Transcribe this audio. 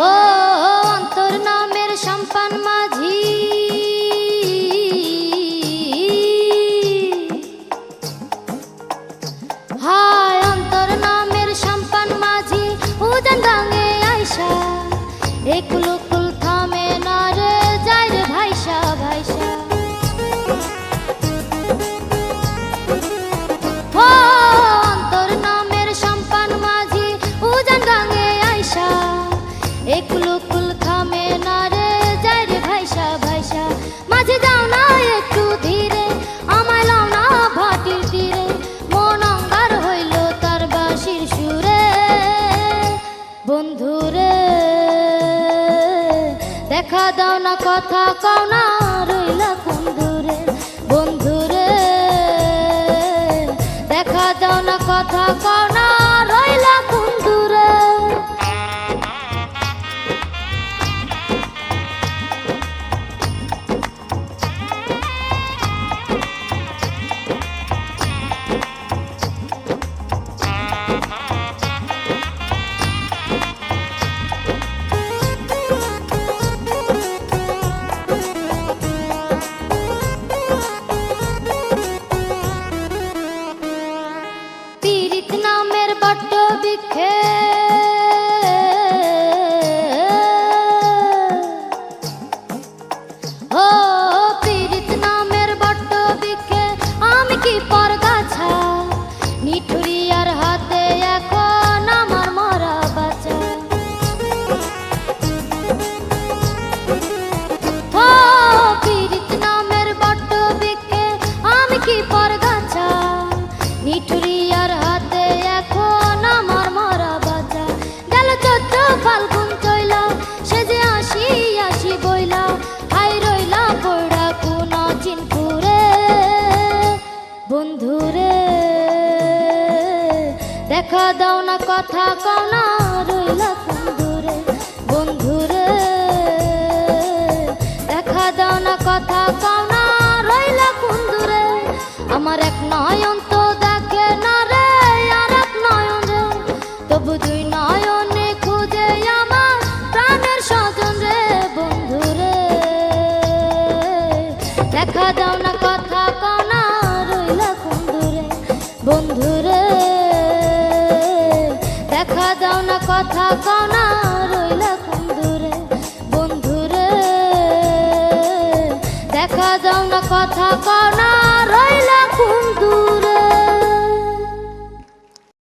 Oh! দেখা দাও না কথা কও না care. তো চইল আসি আসি বইলা হাই রইলা দেখা দাও না কথা কও না রইলা বন্ধুরে বন্ধুরে, দেখা দাও না কথা কও না রইলা কুন্দুরে। আমার এক নয়ন তো দেখে না রে, আর এক নয়ন তবু দুই নয়ন দেখা দাও না কথা কনা, রইলা কুন্দুরে, বন্ধুরে। দেখা দাও না কথা কনা, রইলা কুন্দুরে, বন্ধুরে। দেখা দাও না কথা কনা, রইলা কুন্দুরে।